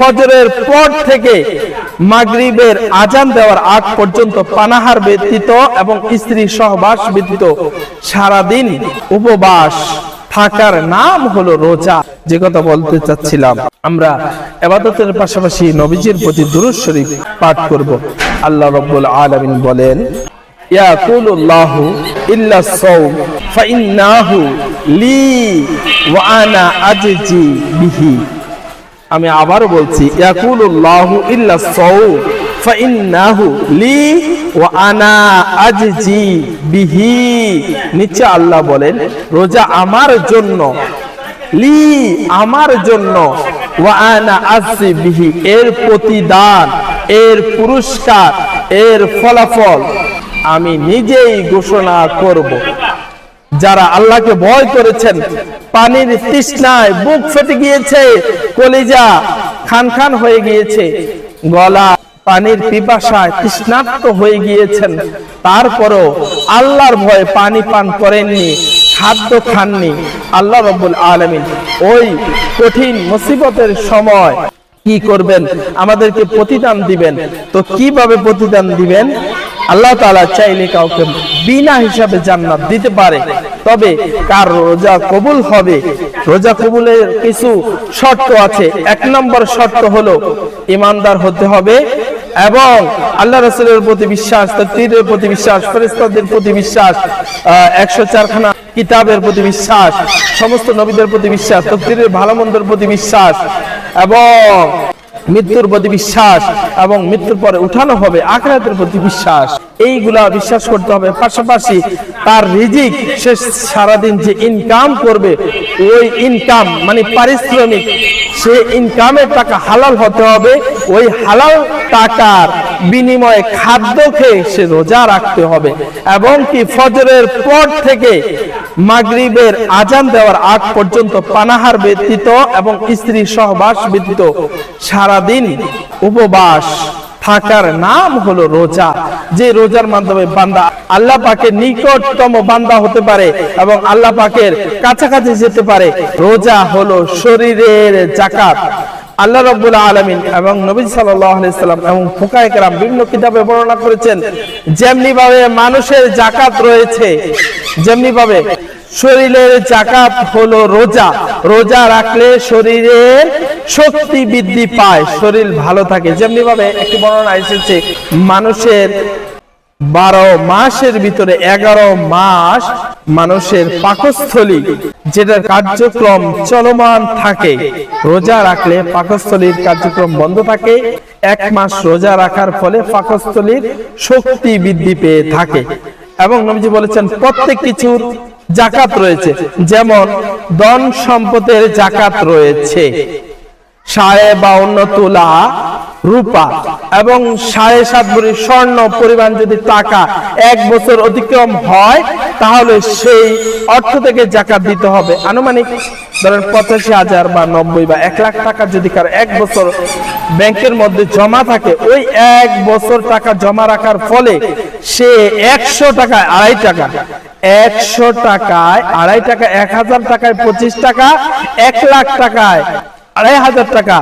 ফজরের পর থেকে মাগরিবের আজান দেওয়ার আগ পর্যন্ত পানাহার ব্যতীত এবং স্ত্রী সহবাস ব্যতীত সারাদিন উপবাস থাকার নাম হলো রোজা। যে কথা বলতে চাচ্ছিলাম, আমরা এবাদতের পাশাপাশি নবীজির প্রতি দুরূদ শরীফ পাঠ করব। আল্লাহ রাব্বুল আলামিন বলেন আজজি বিহি। আমি আবার বলছি লি ওয়া আনা আজজি নিচে আল্লাহ বলেন, রোজা আমার জন্য, লি আমার জন্য, ওয়া আনা এর প্রতিদান, এর পুরস্কার, এর ফলাফল আমি নিজেই ঘোষণা করব। যারা আল্লাহকে ভয় করেছেন, পানির তৃষ্ণায় বুক ফেটে গিয়েছে, কলিজা খান খান হয়ে গিয়েছে, গলা পানির পিপাসায় তৃষ্ণার্ত হয়ে গিয়েছেন। তারপরও আল্লাহর ভয়ে পানি পান করেননি, খাদ্য খাননি। আল্লাহ রব্বুল আলমিন ওই কঠিন মুসিবতের সময় কি করবেন? আমাদেরকে প্রতিদান দিবেন। তো কীভাবে প্রতিদান দিবেন? আল্লাহ তাআলা চাইলে কাউকে বিনা হিসাবে জান্নাত দিতে পারে। তবে কার রোজা কবুল হবে? রোজা কবুলের কিছু শর্ত আছে। এক নম্বর শর্ত হলো ইমানদার হতে হবে এবং আল্লাহ রসুলের প্রতি বিশ্বাস, তকদিরের প্রতি বিশ্বাস ফেরেস্তাদের প্রতি বিশ্বাস একশো চারখানা কিতাবের প্রতি বিশ্বাস, সমস্ত নবীদের প্রতি বিশ্বাস, তকদিরের ভালো মন্দের প্রতি বিশ্বাস এবং মৃত্যুর প্রতি বিশ্বাস এবং মৃত্যুর পরে উঠানো হবে আখরাতের প্রতি বিশ্বাস। এইগুলা বিশ্বাস করতে হবে। পাশাপাশি তার রিজিক সে সারাদিন যে ইনকাম করবে, ওই ইনকাম মানে পারিশ্রমিক, সে ইনকামের টাকা হালাল হতে হবে। ওই হালাল টাকার বিনিময়ে খাদ্য খেয়ে সে রোজা রাখতে হবে এবং কি ফজরের পর থেকে মাগরিবের আজান দেওয়ার আগ পর্যন্ত পানাহার ব্যতীত এবং স্ত্রী সহবাস ব্যতীত সারাদিন উপবাস থাকার নাম হলো রোজা। যে রোজার মাধ্যমে বান্দা আল্লাহ পাকের নিকটতম বান্দা হতে পারে এবং আল্লাহ পাকের কাছাকাছি যেতে পারে। রোজা হলো শরীরের জাকাত। আল্লাহ রব্বুল আলমিন এবং নবী সাল্লাম এবং ফুকায়করাম বিভিন্ন কিতাবে বর্ণনা করেছেন যেমনি ভাবে মানুষের জাকাত রয়েছে যেমনি ভাবে শরীরের জাকাত হলো রোজা। রোজা রাখলে শরীরের শক্তি বৃদ্ধি পায়, শরীর ভালো থাকে। যেমনি ভাবে একটি বর্ণনা এসেছে, মানুষের বারো মাসের ভিতরে এগারো মাস মানুষের পাকস্থলী, যেটার কার্যক্রম চলমান থাকে। রোজা রাখলে পাকস্থলীর কার্যক্রম বন্ধ থাকে। এক মাস রোজা রাখার ফলে পাকস্থলীর শক্তি বৃদ্ধি পেয়ে থাকে। এবং নবীজি বলেছেন, প্রত্যেক কিছুর জাকাত রয়েছে। যেমন ধন সম্পদের জাকাত রয়েছে। সাড়ে বাউন্ন তোলা রূপা এবং সাড়ে সাত ভরি স্বর্ণ পরিমাণ যদি টাকা এক বছর অতিক্রম হয়, তাহলে সেই অর্থ থেকে জাকাত দিতে হবে। আনুমানিক ধরেন পঁচাশি হাজার বা নব্বই বা এক লাখ টাকা যদি কারও এক বছর ব্যাংকের মধ্যে জমা থাকে, ওই এক বছর টাকা জমা রাখার ফলে সে একশো টাকায় আড়াই টাকা, একশো টাকায় আড়াই টাকা, এক হাজার টাকায় পঁচিশ টাকা, এক লাখ টাকায় আড়াই হাজার টাকা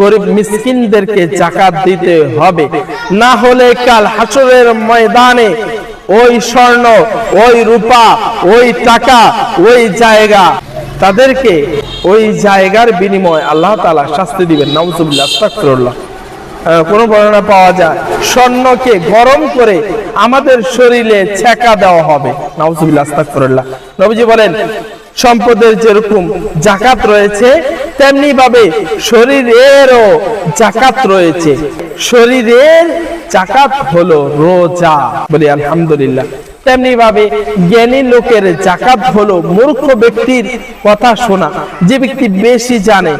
গরিব মিসকিনদেরকে জাকাত দিতে হবে। না হলে কাল হাসরের ময়দানে ওই স্বর্ণ, ওই রূপা, ওই টাকা, ওই জায়গা তাদেরকে ওই জায়গার বিনিময় আল্লাহ তালা শাস্তি দিবেন। আস্তাগফিরুল্লাহ। কোনো বর্ণনা পাওয়া যায়? স্বর্ণকে গরম করে আমাদের শরীরে ছেকা দেওয়া হবে। নবীজি বলেন সম্পদের যেরকম জাকাত রয়েছে তেমনি ভাবে শরীরেরও জাকাত রয়েছে। শরীরের জাকাত হলো রোজা বলি আলহামদুলিল্লাহ। তেমনি ভাবে জ্ঞানী লোকের জাকাত হলো মূর্খ ব্যক্তির কথা শোনা। যে ব্যক্তি বেশি জানে,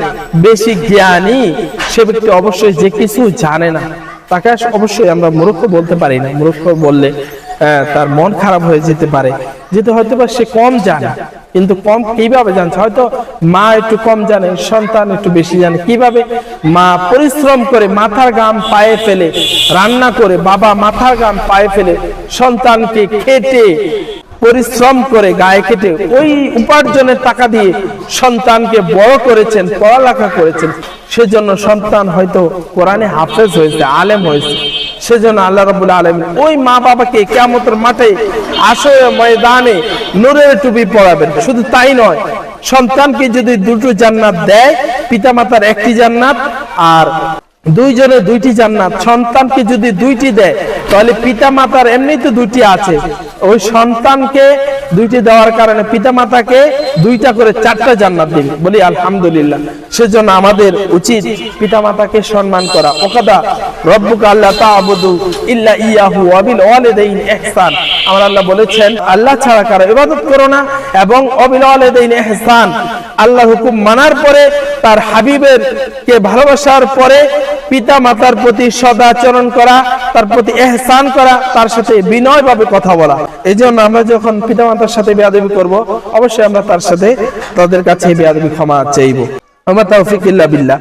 বেশি জ্ঞানী, সে ব্যক্তি অবশ্যই যে কিছু জানে না, তাকে অবশ্যই আমরা মূর্খ বলতে পারি না। মূর্খ বললে তার মন খারাপ হয়ে যেতে পারে। যেতে হয়তো বা সে কম জানে। কিন্তু কম কীভাবে জানছে? হয়তো মা একটু কম জানে, সন্তান একটু বেশি জানে। কীভাবে মা পরিশ্রম করে মাথার গাম পায়ে ফেলে, রান্না করে বাবা মাথার গাম পায়ে ফেলে সন্তানকে খেটে পরিশ্রম করে গায়ে কেটে ওই উপার্জনের টাকা দিয়ে সন্তানকে বড় করেছেন, পড়ালেখা করেছেন, সেজন্য সন্তান হয়তো কোরআনে হাফেজ হয়েছে, আলেম হয়েছে। সেজন্য আল্লাহ রাব্বুল আলামিন ওই মা বাবাকে কিয়ামতের মাঠে আসরে ময়দানে নূরের টুপি পরাবেন। শুধু তাই নয়, সন্তানকে যদি দুটো জান্নাত দেয়, পিতামাতার একটি জান্নাত আর দুইজনে দুইটি জান্নাত। সন্তানকে যদি দুইটি দেয়, তাহলে পিতা মাতার এমনি তো দুইটি আছে। ওই সন্তানকে দুইটি দেওয়ার কারণে পিতা মাতাকে দুইটা করে চারটা জান্নাত দিবে বলি, আলহামদুলিল্লাহ। সেজন্য আমাদের উচিত পিতা মাতাকে সম্মান করা। ওকাদা, রব্বুকা আল্লাহ তাআবুদু ইল্লা ইয়াহু ওয়া বিল ওয়ালিদাইন ইহসান। আমার আল্লাহ বলেছেন, আল্লাহ ছাড়া কারও ইবাদত করো না এবং অবিল ওয়ালিদাইন ইহসান। আল্লাহ হুকুম মানার পরে তার হাবিবের কে ভালোবাসার পরে পিতা মাতার প্রতি সদাচরণ করা, তার প্রতি এহসান করা, তার সাথে বিনয়ভাবে কথা বলা। এই জন্য আমরা যখন পিতা মাতার সাথে বেয়াদবি করব, অবশ্যই আমরা তার সাথে তাদের কাছে বেয়াদবি ক্ষমা চাইব। আমার তাও ইল্লা বিল্লাহ।